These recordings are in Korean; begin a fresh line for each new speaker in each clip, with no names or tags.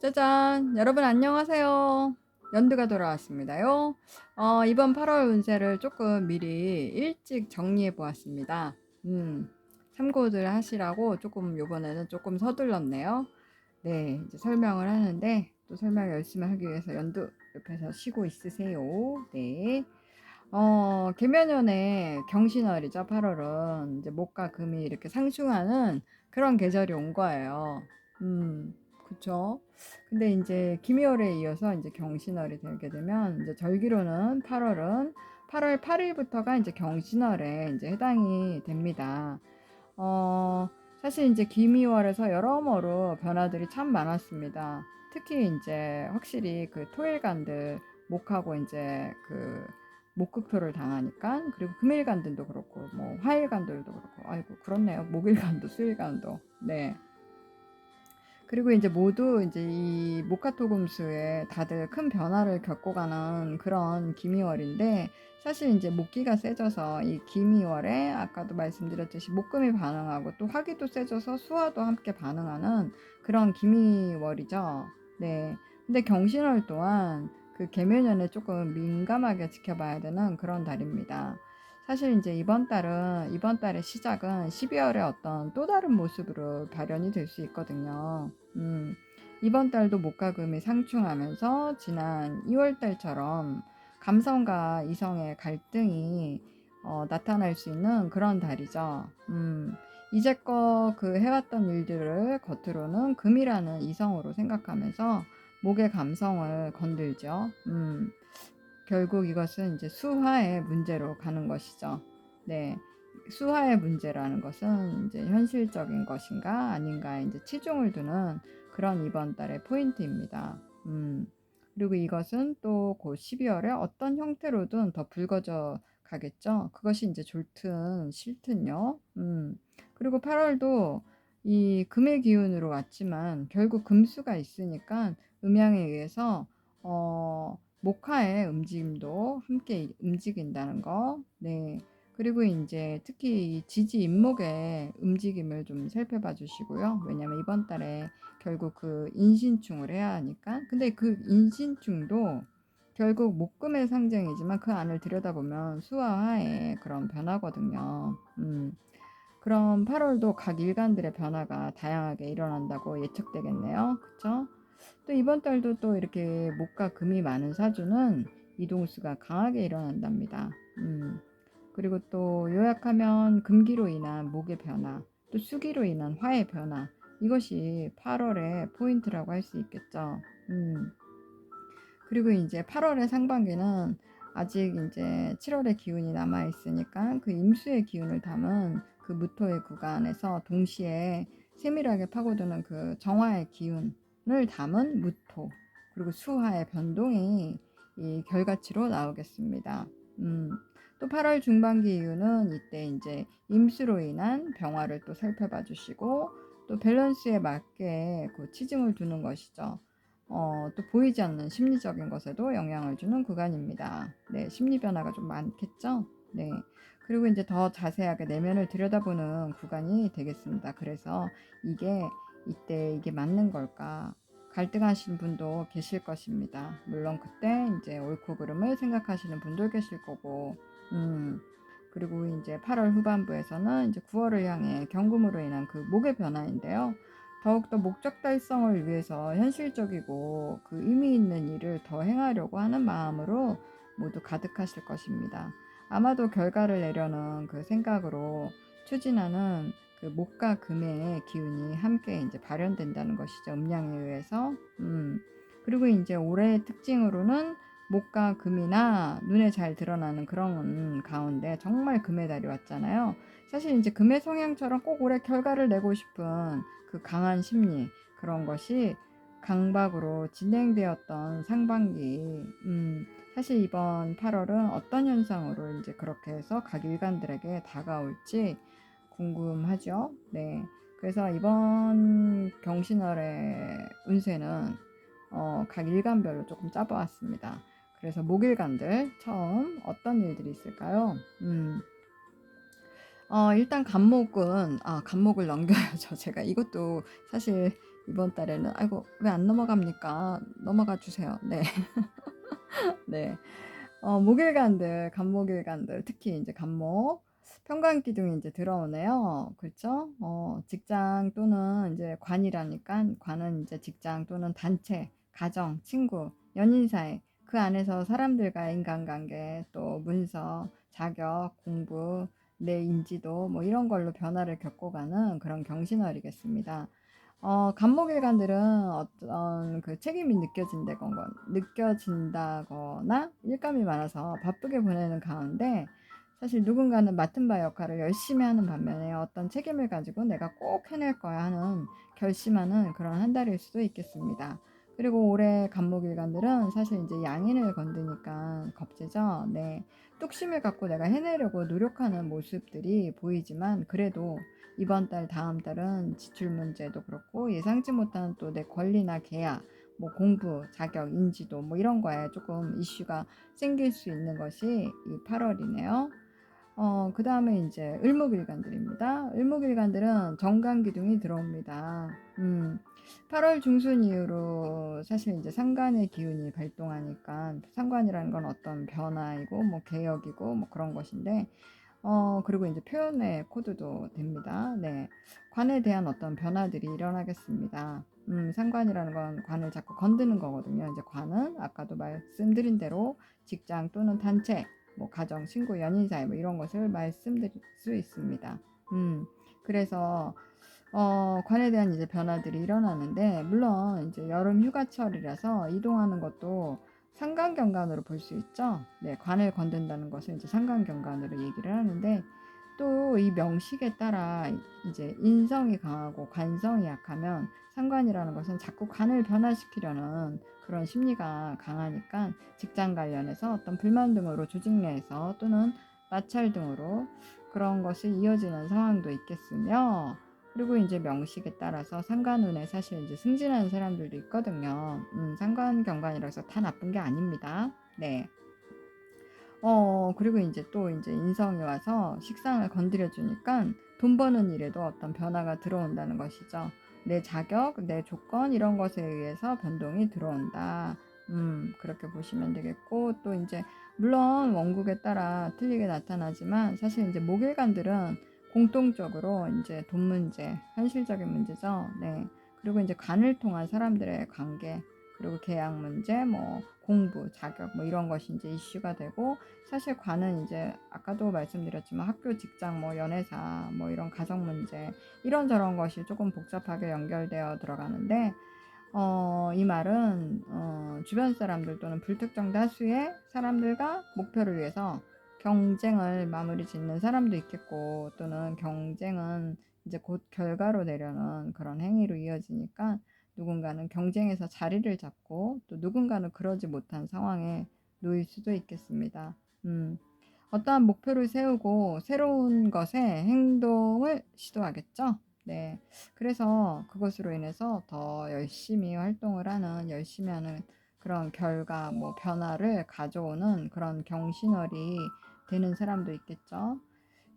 짜잔! 여러분 안녕하세요. 연두가 돌아왔습니다요. 어, 이번 8월 운세를 조금 미리 일찍 정리해 보았습니다. 음, 참고들 하시라고 조금 요번에는 조금 서둘렀네요. 네, 이제 설명을 하는데 또 설명 열심히 하기 위해서 연두 옆에서 쉬고 있으세요. 네. 어, 계면연의 경신월이죠. 8월은 이제 목과 금이 이렇게 상충하는 그런 계절이 온 거예요. 음, 그쵸. 근데 이제 김이월에 이어서 이제 경신월이 되게 되면 이제 절기로는 8월은 8월 8일부터가 이제 경신월에 이제 해당이 됩니다. 어, 사실 이제 김이월에서 여러모로 변화들이 참 많았습니다. 특히 이제 확실히 그 토일간들 목하고 이제 그 목극표를 당하니까 그리고 금일간들도 그렇고 뭐 화일간들도 그렇고 아이고 그렇네요 목일간도 수일간도 네 그리고 이제 모두 이제 이 모카토금수에 다들 큰 변화를 겪어가는 그런 기미월인데 사실 이제 목기가 세져서 이 기미월에 아까도 말씀드렸듯이 목금이 반응하고 또 화기도 세져서 수화도 함께 반응하는 그런 기미월이죠. 네. 근데 경신월 또한 그 계면연에 조금 민감하게 지켜봐야 되는 그런 달입니다. 사실 이제 이번 달은 이번 달의 시작은 12월의 어떤 또 다른 모습으로 발현이 될 수 있거든요. 음, 이번 달도 목가금이 상충하면서 지난 2월 달처럼 감성과 이성의 갈등이 어, 나타날 수 있는 그런 달이죠. 음, 이제껏 그 해왔던 일들을 겉으로는 금이라는 이성으로 생각하면서 목의 감성을 건들죠. 음, 결국 이것은 이제 수화의 문제로 가는 것이죠. 네. 수화의 문제라는 것은 이제 현실적인 것인가 아닌가 이제 치중을 두는 그런 이번 달의 포인트입니다. 음. 그리고 이것은 또 곧 12월에 어떤 형태로든 더 붉어져 가겠죠. 그것이 이제 좋든 싫든요. 음. 그리고 8월도 이 금의 기운으로 왔지만 결국 금수가 있으니까 음양에 의해서 어 목화의 움직임도 함께 움직인다는 거. 네. 그리고 이제 특히 이 지지 임목의 움직임을 좀 살펴봐 주시고요. 왜냐면 이번 달에 결국 그 인신충을 해야 하니까. 근데 그 인신충도 결국 목금의 상징이지만 그 안을 들여다보면 수와 화의 그런 변화거든요. 음. 그럼 8월도 각 일간들의 변화가 다양하게 일어난다고 예측되겠네요. 그쵸? 또 이번 달도 또 이렇게 목과 금이 많은 사주는 이동수가 강하게 일어난답니다. 음. 그리고 또 요약하면 금기로 인한 목의 변화, 또 수기로 인한 화의 변화, 이것이 8월의 포인트라고 할 수 있겠죠. 음. 그리고 이제 8월의 상반기는 아직 이제 7월의 기운이 남아 있으니까 그 임수의 기운을 담은 그 무토의 구간에서 동시에 세밀하게 파고드는 그 정화의 기운, 을 담은 무토 그리고 수화의 변동이 이 결과치로 나오겠습니다. 음, 또 8월 중반기 이후는 이때 이제 임수로 인한 병화를 또 살펴봐 주시고 또 밸런스에 맞게 그 치중을 두는 것이죠. 어, 또 보이지 않는 심리적인 것에도 영향을 주는 구간입니다. 네, 심리 변화가 좀 많겠죠? 네. 그리고 이제 더 자세하게 내면을 들여다보는 구간이 되겠습니다. 그래서 이게 이때 이게 맞는 걸까? 갈등하시는 분도 계실 것입니다. 물론 그때 이제 옳고 그름을 생각하시는 분도 계실 거고, 음, 그리고 이제 8월 후반부에서는 이제 9월을 향해 경금으로 인한 그 목의 변화인데요. 더욱더 목적 달성을 위해서 현실적이고 그 의미 있는 일을 더 행하려고 하는 마음으로 모두 가득하실 것입니다. 아마도 결과를 내려는 그 생각으로 추진하는 그 목과 금의 기운이 함께 이제 발현된다는 것이죠. 음양에 의해서. 음. 그리고 이제 올해의 특징으로는 목과 금이나 눈에 잘 드러나는 그런 가운데 정말 금의 달이 왔잖아요. 사실 이제 금의 성향처럼 꼭 올해 결과를 내고 싶은 그 강한 심리 그런 것이 강박으로 진행되었던 상반기. 음, 사실 이번 8월은 어떤 현상으로 이제 그렇게 해서 각 일간들에게 다가올지 궁금하죠. 네. 그래서 이번 경신월의 운세는 어, 각 일간별로 조금 짜보았습니다. 그래서 목일간들 처음 어떤 일들이 있을까요? 음. 어, 일단 간목은 아 간목을 넘겨야죠. 제가 이것도 사실 이번 달에는 아이고 왜 안 넘어갑니까? 넘어가 주세요. 네. 네. 어, 목일간들, 간목일간들, 특히 이제 간목, 평관기둥이 이제 들어오네요. 그렇죠? 어, 직장 또는 이제 관이라니까 관은 이제 직장 또는 단체, 가정, 친구, 연인 사이 그 안에서 사람들과 인간관계, 또 문서, 자격, 공부, 내 인지도 뭐 이런 걸로 변화를 겪어가는 그런 경신월이겠습니다. 어, 간목일간들은 어떤 그 책임이 느껴진다거나 일감이 많아서 바쁘게 보내는 가운데 사실 누군가는 맡은 바 역할을 열심히 하는 반면에 어떤 책임을 가지고 내가 꼭 해낼 거야 하는 결심하는 그런 한 달일 수도 있겠습니다. 그리고 올해 간목일간들은 사실 이제 양인을 건드니까 겁지죠. 네. 뚝심을 갖고 내가 해내려고 노력하는 모습들이 보이지만 그래도 이번 달, 다음 달은 지출 문제도 그렇고 예상치 못한 또 내 권리나 계약, 뭐 공부, 자격, 인지도 뭐 이런 거에 조금 이슈가 생길 수 있는 것이 이 8월이네요. 어, 그 다음에 이제 을목일간들입니다. 을목일간들은 정관기둥이 들어옵니다. 음, 8월 중순 이후로 사실 이제 상관의 기운이 발동하니까 상관이라는 건 어떤 변화이고 뭐 개혁이고 뭐 그런 것인데 어, 그리고 이제 표현의 코드도 됩니다. 네. 관에 대한 어떤 변화들이 일어나겠습니다. 음, 상관이라는 건 관을 자꾸 건드는 거거든요. 이제 관은 아까도 말씀드린 대로 직장 또는 단체, 뭐 가정, 친구, 연인 사이 뭐 이런 것을 말씀드릴 수 있습니다. 음, 그래서 어, 관에 대한 이제 변화들이 일어나는데 물론 이제 여름 휴가철이라서 이동하는 것도 상관경관으로 볼 수 있죠. 네, 관을 건든다는 것을 이제 상관경관으로 얘기를 하는데 또 이 명식에 따라 이제 인성이 강하고 관성이 약하면 상관이라는 것은 자꾸 관을 변화시키려는 그런 심리가 강하니까 직장 관련해서 어떤 불만 등으로 조직 내에서 또는 마찰 등으로 그런 것이 이어지는 상황도 있겠으며 그리고 이제 명식에 따라서 상관운에 사실 이제 승진하는 사람들도 있거든요. 음, 상관 경관이라서 다 나쁜 게 아닙니다. 네. 어, 그리고 이제 또 이제 인성이 와서 식상을 건드려 주니까 돈 버는 일에도 어떤 변화가 들어온다는 것이죠. 내 자격, 내 조건 이런 것에 의해서 변동이 들어온다. 음, 그렇게 보시면 되겠고 또 이제 물론 원국에 따라 틀리게 나타나지만 사실 이제 목일간들은 공통적으로 이제 돈 문제, 현실적인 문제죠. 네. 그리고 이제 간을 통한 사람들의 관계, 그리고 계약 문제, 뭐 공부, 자격 뭐 이런 것이 이제 이슈가 되고 사실 관은 이제 아까도 말씀드렸지만 학교, 직장, 뭐 연애사, 뭐 이런 가정 문제 이런 저런 것이 조금 복잡하게 연결되어 들어가는데 어, 이 말은 어, 주변 사람들 또는 불특정 다수의 사람들과 목표를 위해서 경쟁을 마무리 짓는 사람도 있겠고 또는 경쟁은 이제 곧 결과로 내려는 그런 행위로 이어지니까 누군가는 경쟁에서 자리를 잡고 또 누군가는 그러지 못한 상황에 놓일 수도 있겠습니다. 음, 어떠한 목표를 세우고 새로운 것에 행동을 시도하겠죠. 네. 그래서 그것으로 인해서 더 열심히 활동을 하는, 열심히 하는 그런 결과, 뭐 변화를 가져오는 그런 경신월이 되는 사람도 있겠죠.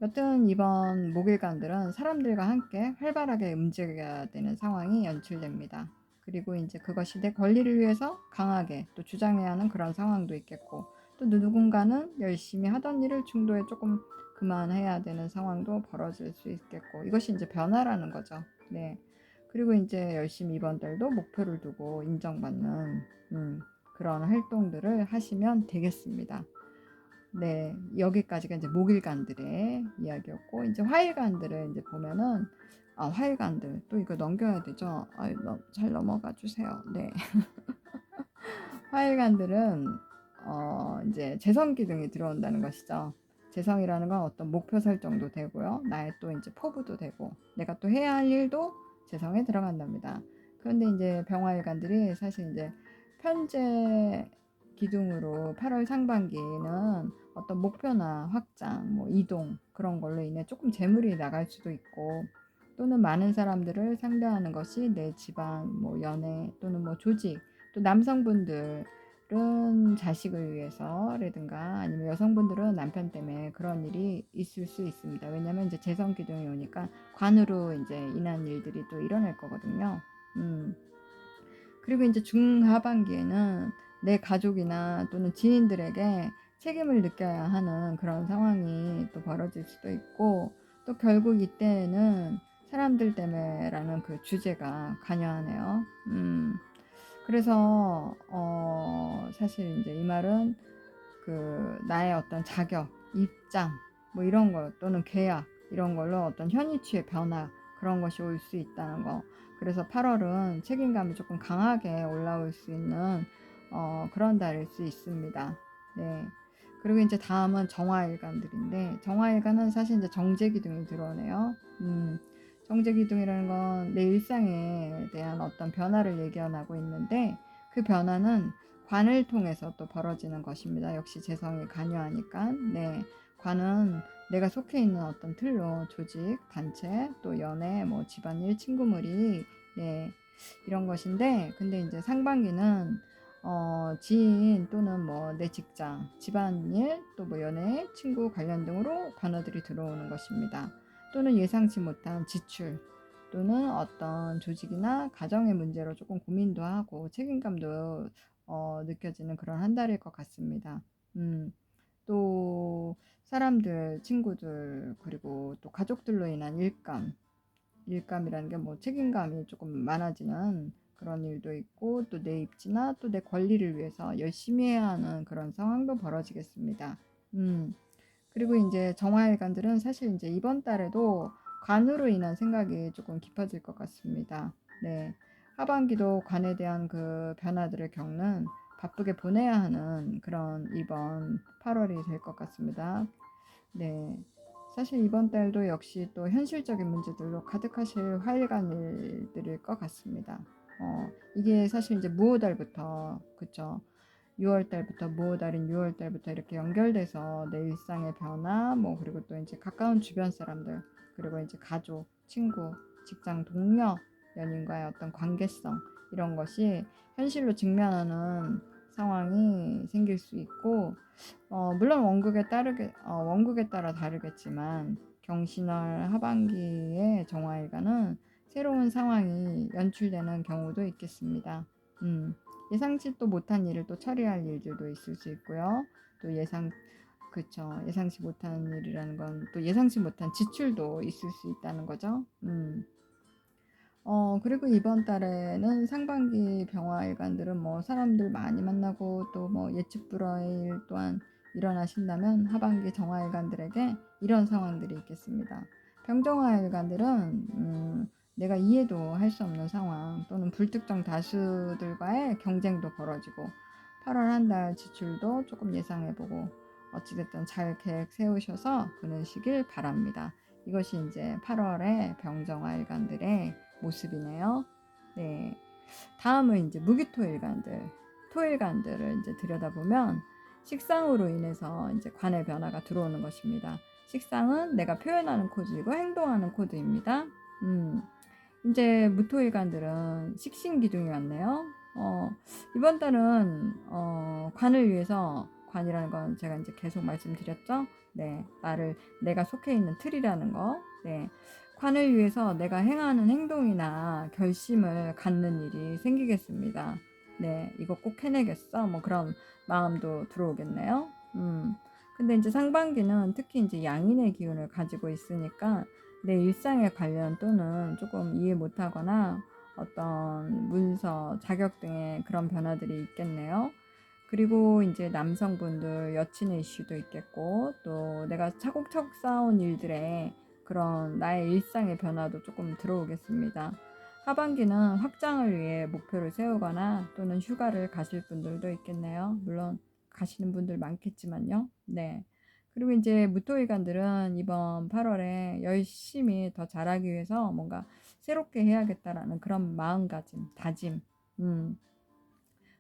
여튼 이번 목일간들은 사람들과 함께 활발하게 움직여야 되는 상황이 연출됩니다. 그리고 이제 그것이 내 권리를 위해서 강하게 또 주장해야 하는 그런 상황도 있겠고 또 누군가는 열심히 하던 일을 중도에 조금 그만해야 되는 상황도 벌어질 수 있겠고 이것이 이제 변화라는 거죠. 네. 그리고 이제 열심히 이번 달도 목표를 두고 인정받는 음, 그런 활동들을 하시면 되겠습니다. 네, 여기까지가 이제 목일간들의 이야기였고 이제 화일간들을 이제 보면은 아, 화일간들 또 이거 넘겨야 되죠. 아, 잘 넘어가 주세요. 네. 화일간들은 어, 이제 재성 기둥이 들어온다는 것이죠. 재성이라는 건 어떤 목표 설정도 되고요. 나의 또 이제 포부도 되고 내가 또 해야 할 일도 재성에 들어간답니다. 그런데 이제 병화일간들이 사실 이제 편제 기둥으로 8월 상반기에는 어떤 목표나 확장, 뭐 이동 그런 걸로 인해 조금 재물이 나갈 수도 있고 또는 많은 사람들을 상대하는 것이 내 집안, 뭐 연애 또는 뭐 조직 또 남성분들 은 자식을 위해서라든가 아니면 여성분들은 남편 때문에 그런 일이 있을 수 있습니다. 왜냐하면 이제 재성 기둥이 오니까 관으로 이제 인한 일들이 또 일어날 거거든요. 음. 그리고 이제 중하반기에는 내 가족이나 또는 지인들에게 책임을 느껴야 하는 그런 상황이 또 벌어질 수도 있고 또 결국 이때는 사람들 때문에라는 그 주제가 관여하네요. 음. 그래서 어 사실 이제 이 말은 그 나의 어떤 자격, 입장 뭐 이런 거 또는 계약 이런 걸로 어떤 현위치의 변화 그런 것이 올 수 있다는 거. 그래서 8월은 책임감이 조금 강하게 올라올 수 있는 어, 그런 달일 수 있습니다. 네. 그리고 이제 다음은 정화일간들인데 정화일간은 사실 이제 정제기둥이 들어오네요. 음, 정제기둥이라는 건 내 일상에 대한 어떤 변화를 예견하고 있는데 그 변화는 관을 통해서 또 벌어지는 것입니다. 역시 재성이 관여하니까. 네. 관은 내가 속해 있는 어떤 틀로 조직, 단체, 또 연애, 뭐 집안일, 친구무리, 네. 이런 것인데, 근데 이제 상반기는 어, 지인 또는 뭐 내 직장, 집안일, 또 뭐 연애, 친구 관련 등으로 관어들이 들어오는 것입니다. 또는 예상치 못한 지출, 또는 어떤 조직이나 가정의 문제로 조금 고민도 하고 책임감도 어, 느껴지는 그런 한 달일 것 같습니다. 음, 또 사람들, 친구들, 그리고 또 가족들로 인한 일감, 일감이라는 게 뭐 책임감이 조금 많아지는 그런 일도 있고 또 내 입지나 또 내 권리를 위해서 열심히 해야 하는 그런 상황도 벌어지겠습니다. 음. 그리고 이제 정화일관들은 사실 이제 이번 달에도 관으로 인한 생각이 조금 깊어질 것 같습니다. 네. 하반기도 관에 대한 그 변화들을 겪는 바쁘게 보내야 하는 그런 이번 8월이 될 것 같습니다. 네. 사실 이번 달도 역시 또 현실적인 문제들로 가득하실 화일간 일들일 것 같습니다. 어, 이게 사실 이제 무호달부터, 그쵸. 6월 달부터 무호달인 6월 달부터 이렇게 연결돼서 내 일상의 변화, 뭐, 그리고 또 이제 가까운 주변 사람들, 그리고 이제 가족, 친구, 직장 동료, 연인과의 어떤 관계성, 이런 것이 현실로 직면하는 상황이 생길 수 있고, 어, 물론 원국에 따르게, 어, 원국에 따라 다르겠지만, 경신월 하반기의 정화일가는 새로운 상황이 연출되는 경우도 있겠습니다. 음, 예상치 또 못한 일을 또 처리할 일들도 있을 수 있고요. 또 예상 그쵸 예상치 못한 일이라는 건 또 예상치 못한 지출도 있을 수 있다는 거죠. 음. 어, 그리고 이번 달에는 상반기 병화일관들은 뭐 사람들 많이 만나고 또 뭐 예측 불허의 일 또한 일어나신다면 하반기 정화일관들에게 이런 상황들이 있겠습니다. 병정화일관들은 음, 내가 이해도 할 수 없는 상황 또는 불특정 다수들과의 경쟁도 벌어지고 8월 한 달 지출도 조금 예상해보고 어찌됐든 잘 계획 세우셔서 보내시길 바랍니다. 이것이 이제 8월의 병정화 일간들의 모습이네요. 네. 다음은 이제 무기토 일간들, 토일간들을 이제 들여다보면 식상으로 인해서 이제 관의 변화가 들어오는 것입니다. 식상은 내가 표현하는 코드이고 행동하는 코드입니다. 음, 이제 무토일간들은 식신기둥이 왔네요. 어, 이번 달은 어, 관을 위해서 관이라는 건 제가 이제 계속 말씀드렸죠. 네, 나를 내가 속해 있는 틀이라는 거. 네, 관을 위해서 내가 행하는 행동이나 결심을 갖는 일이 생기겠습니다. 네, 이거 꼭 해내겠어. 뭐 그런 마음도 들어오겠네요. 음. 근데 이제 상반기는 특히 이제 양인의 기운을 가지고 있으니까 내 일상에 관련 또는 조금 이해 못하거나 어떤 문서, 자격 등의 그런 변화들이 있겠네요. 그리고 이제 남성분들 여친의 이슈도 있겠고 또 내가 차곡차곡 쌓아온 일들에 그런 나의 일상의 변화도 조금 들어오겠습니다. 하반기는 확장을 위해 목표를 세우거나 또는 휴가를 가실 분들도 있겠네요. 물론 가시는 분들 많겠지만요. 네. 그리고 이제 무토일관들은 이번 8월에 열심히 더 잘하기 위해서 뭔가 새롭게 해야겠다라는 그런 마음가짐, 다짐, 음,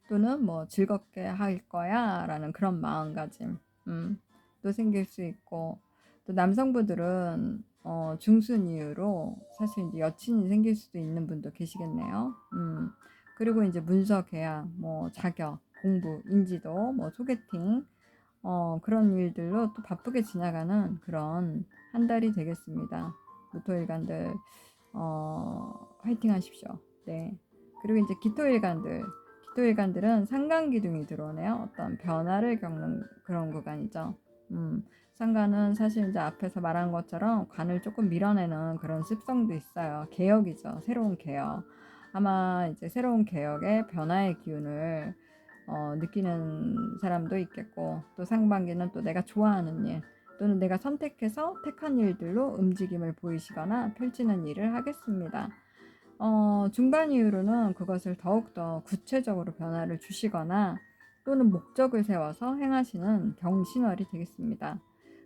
또는 뭐 즐겁게 할 거야 라는 그런 마음가짐, 음, 또 생길 수 있고 또 남성분들은 어, 중순 이후로 사실 이제 여친이 생길 수도 있는 분도 계시겠네요. 음, 그리고 이제 문서 계약, 뭐 자격, 공부, 인지도, 뭐 소개팅, 어, 그런 일들로 또 바쁘게 지나가는 그런 한 달이 되겠습니다. 무토일간들 어, 화이팅 하십시오. 네. 그리고 이제 기토일간들. 기토일간들은 상간기둥이 들어오네요. 어떤 변화를 겪는 그런 구간이죠. 음, 상간은 사실 이제 앞에서 말한 것처럼 관을 조금 밀어내는 그런 습성도 있어요. 개혁이죠. 새로운 개혁. 아마 이제 새로운 개혁의 변화의 기운을 어, 느끼는 사람도 있겠고 또 상반기는 또 내가 좋아하는 일 또는 내가 선택해서 택한 일들로 움직임을 보이시거나 펼치는 일을 하겠습니다. 어, 중반 이후로는 그것을 더욱더 구체적으로 변화를 주시거나 또는 목적을 세워서 행하시는 경신월이 되겠습니다.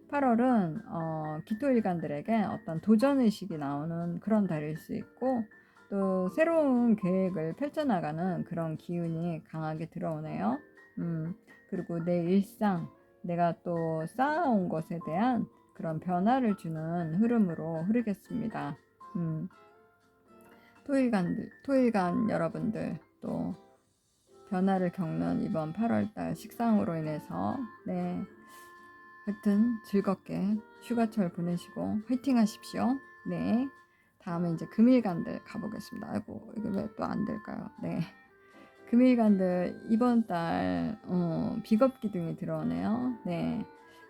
8월은 어, 기토일간들에게 어떤 도전의식이 나오는 그런 달일 수 있고 또 새로운 계획을 펼쳐나가는 그런 기운이 강하게 들어오네요. 음, 그리고 내 일상, 내가 또 쌓아온 것에 대한 그런 변화를 주는 흐름으로 흐르겠습니다. 음, 토일간들, 토일간 여러분들 또 변화를 겪는 이번 8월달 식상으로 인해서 네 하여튼 즐겁게 휴가철 보내시고 화이팅 하십시오. 네. 다음에 이제 금일간들 가보겠습니다. 아이고 이게 왜 또 안 될까요? 네. 금일간들 이번 달 어, 비겁 기둥이 들어오네요. 네.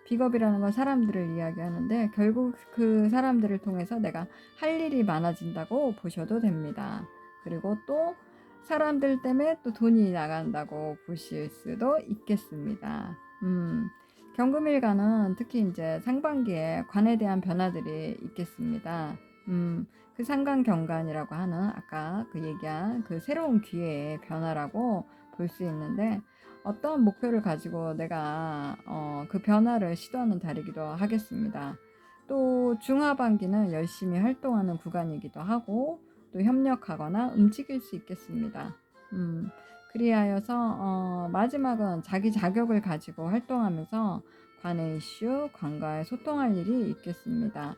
비겁이라는 건 사람들을 이야기하는데 결국 그 사람들을 통해서 내가 할 일이 많아진다고 보셔도 됩니다. 그리고 또 사람들 때문에 또 돈이 나간다고 보실 수도 있겠습니다. 음, 경금일간은 특히 이제 상반기에 관에 대한 변화들이 있겠습니다. 음, 그 상관 경관이라고 하는 아까 그 얘기한 그 새로운 기회의 변화라고 볼 수 있는데 어떤 목표를 가지고 내가 어, 그 변화를 시도하는 달이기도 하겠습니다. 또 중하반기는 열심히 활동하는 구간이기도 하고 또 협력하거나 움직일 수 있겠습니다. 음, 그리하여서 어, 마지막은 자기 자격을 가지고 활동하면서 관의 이슈, 관과의 소통할 일이 있겠습니다.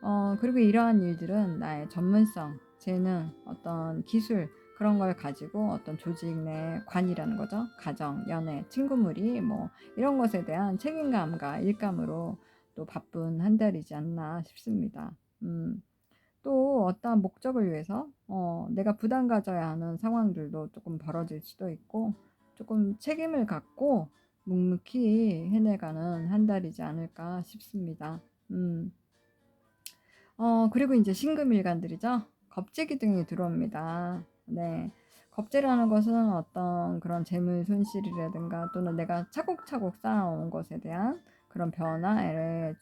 어, 그리고 이러한 일들은 나의 전문성, 재능, 어떤 기술, 그런 걸 가지고 어떤 조직 내 관이라는 거죠. 가정, 연애, 친구무리 뭐 이런 것에 대한 책임감과 일감으로 또 바쁜 한 달이지 않나 싶습니다. 음, 또 어떠한 목적을 위해서 어, 내가 부담 가져야 하는 상황들도 조금 벌어질 수도 있고 조금 책임을 갖고 묵묵히 해내가는 한 달이지 않을까 싶습니다. 음. 어, 그리고 이제 신금일간들이죠. 겁재기 등이 들어옵니다. 네. 겁재라는 것은 어떤 그런 재물 손실이라든가 또는 내가 차곡차곡 쌓아온 것에 대한 그런 변화를,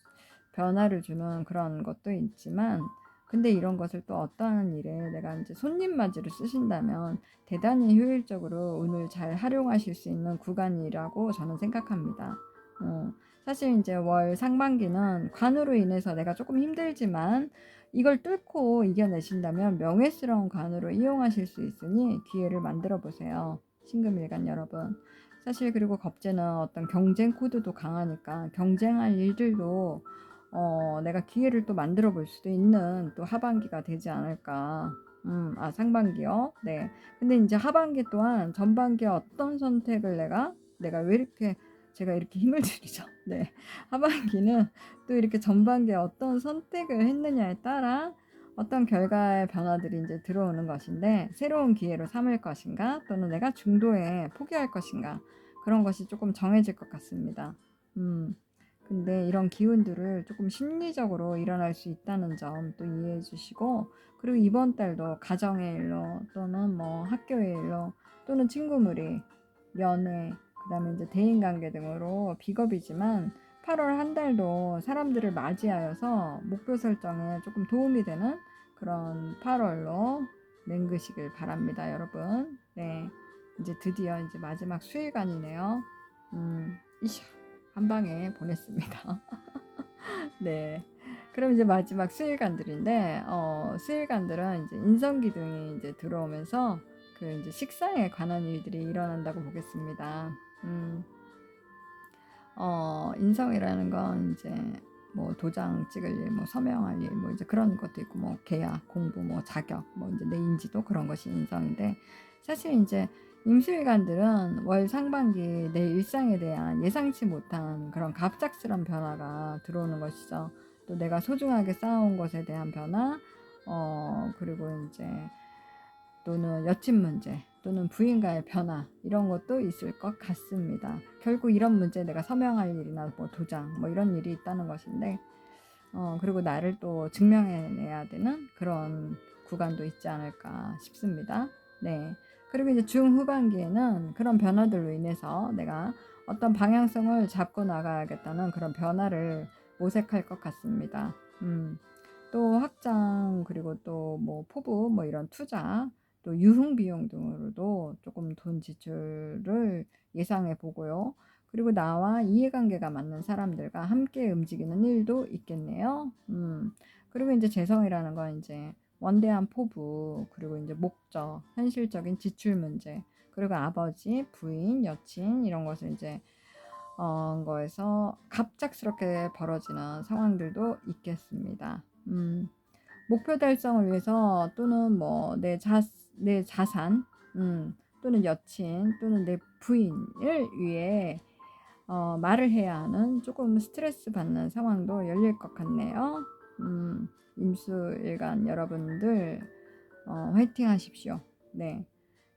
변화를 주는 그런 것도 있지만, 근데 이런 것을 또 어떠한 일에 내가 이제 손님 맞이로 쓰신다면 대단히 효율적으로 운을 잘 활용하실 수 있는 구간이라고 저는 생각합니다. 어, 사실 이제 월 상반기는 관으로 인해서 내가 조금 힘들지만 이걸 뚫고 이겨내신다면 명예스러운 관으로 이용하실 수 있으니 기회를 만들어 보세요. 신금일간 여러분. 사실 그리고 겁재는 어떤 경쟁 코드도 강하니까 경쟁할 일들도 어, 내가 기회를 또 만들어 볼 수도 있는 또 하반기가 되지 않을까. 음, 아, 상반기요? 네. 근데 이제 하반기 또한 전반기에 어떤 선택을 내가, 내가 왜 이렇게 제가 이렇게 힘을 들이죠. 네. 하반기는 또 이렇게 전반기에 어떤 선택을 했느냐에 따라 어떤 결과의 변화들이 이제 들어오는 것인데 새로운 기회로 삼을 것인가 또는 내가 중도에 포기할 것인가 그런 것이 조금 정해질 것 같습니다. 음. 근데 이런 기운들을 조금 심리적으로 일어날 수 있다는 점 또 이해해 주시고 그리고 이번 달도 가정의 일로 또는 뭐 학교의 일로 또는 친구무리 연애 그 다음에 이제 대인관계 등으로 비겁이지만 8월 한 달도 사람들을 맞이하여서 목표 설정에 조금 도움이 되는 그런 8월로 맹그시길 바랍니다, 여러분. 네. 이제 드디어 이제 마지막 수일간이네요. 음, 이샤, 한 방에 보냈습니다. 네. 그럼 이제 마지막 수일간들인데, 어, 수일간들은 이제 인성기둥이 이제 들어오면서 그 이제 식상에 관한 일들이 일어난다고 보겠습니다. 음, 어, 인성이라는 건 이제 뭐 도장 찍을 일, 뭐 서명할 일, 뭐 이제 그런 것도 있고, 뭐 계약, 공부, 뭐 자격, 뭐 이제 내 인지도 그런 것이 인성인데, 사실 이제 임수일간들은 월 상반기 내 일상에 대한 예상치 못한 그런 갑작스런 변화가 들어오는 것이죠. 또 내가 소중하게 쌓아온 것에 대한 변화, 어, 그리고 이제 또는 여친 문제 또는 부인과의 변화 이런 것도 있을 것 같습니다. 결국 이런 문제 내가 서명할 일이나 뭐 도장 뭐 이런 일이 있다는 것인데 어, 그리고 나를 또 증명해내야 되는 그런 구간도 있지 않을까 싶습니다. 네. 그리고 이제 중후반기에는 그런 변화들로 인해서 내가 어떤 방향성을 잡고 나가야겠다는 그런 변화를 모색할 것 같습니다. 음, 또 확장 그리고 또 뭐 포부 뭐 이런 투자 또 유흥 비용 등으로도 조금 돈 지출을 예상해 보고요. 그리고 나와 이해관계가 맞는 사람들과 함께 움직이는 일도 있겠네요. 음, 그리고 이제 재성이라는 건 이제 원대한 포부, 그리고 이제 목적, 현실적인 지출 문제, 그리고 아버지, 부인, 여친 이런 것을 이제 어, 거에서 갑작스럽게 벌어지는 상황들도 있겠습니다. 음, 목표 달성을 위해서 또는 뭐 내 자, 내 자산, 음, 또는 여친, 또는 내 부인을 위해 어, 말을 해야 하는 조금 스트레스 받는 상황도 열릴 것 같네요. 음, 임수일간 여러분들 어, 화이팅 하십시오. 네.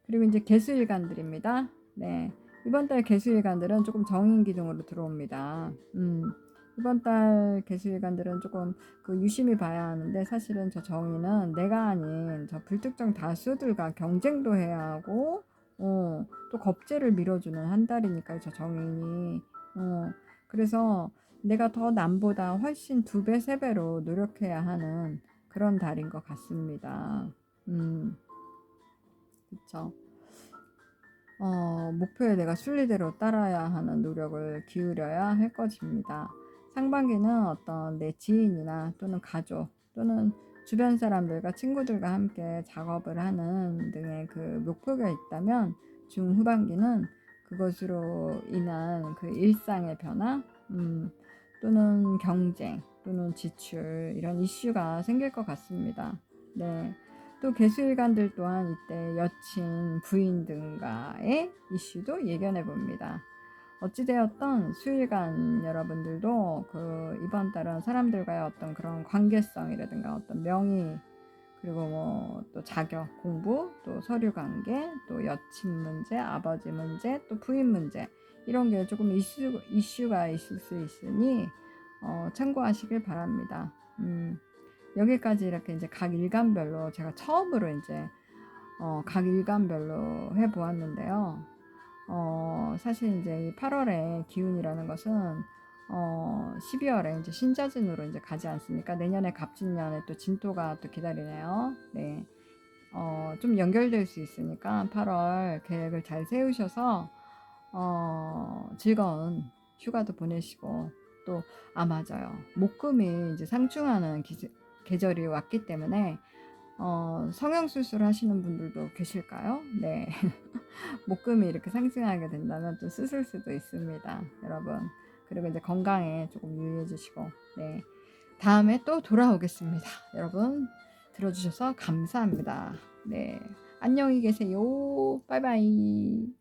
그리고 이제 개수일간들입니다. 네. 이번 달 개수일간들은 조금 정인 기둥으로 들어옵니다. 음, 이번 달 개수일간들은 조금 그 유심히 봐야 하는데 사실은 저 정의는 내가 아닌 저 불특정 다수들과 경쟁도 해야 하고 어, 또 겁제를 밀어주는 한 달이니까요, 저 정인이. 어, 그래서 내가 더 남보다 훨씬 두 배, 세 배로 노력해야 하는 그런 달인 것 같습니다. 음, 그쵸. 어, 목표에 내가 순리대로 따라야 하는 노력을 기울여야 할 것입니다. 상반기는 어떤 내 지인이나 또는 가족 또는 주변 사람들과 친구들과 함께 작업을 하는 등의 그 목표가 있다면 중후반기는 그것으로 인한 그 일상의 변화 음, 또는 경쟁 또는 지출 이런 이슈가 생길 것 같습니다. 네. 또 개수일간들 또한 이때 여친, 부인 등과의 이슈도 예견해 봅니다. 어찌되었던 수일간 여러분들도 그 이번 달은 사람들과의 어떤 그런 관계성이라든가 어떤 명의 그리고 뭐 또 자격, 공부, 또 서류 관계, 또 여친 문제, 아버지 문제, 또 부인 문제 이런 게 조금 이슈, 이슈가 있을 수 있으니 어, 참고하시길 바랍니다. 음, 여기까지 이렇게 이제 각 일간별로 제가 처음으로 이제 어, 각 일간별로 해 보았는데요. 어, 사실 이제 이 8월의 기운이라는 것은 어, 12월에 이제 신자진으로 이제 가지 않습니까? 내년에 갑진년에 또 진토가 또 기다리네요. 네. 어, 좀 연결될 수 있으니까 8월 계획을 잘 세우셔서 어, 즐거운 휴가도 보내시고 또 아 맞아요. 목금이 이제 상충하는 기, 계절이 왔기 때문에 어, 성형수술 하시는 분들도 계실까요? 네. 목금이 이렇게 상승하게 된다면 또 수술 수도 있습니다. 여러분. 그리고 이제 건강에 조금 유의해 주시고, 네. 다음에 또 돌아오겠습니다. 여러분. 들어주셔서 감사합니다. 네. 안녕히 계세요. 바이바이.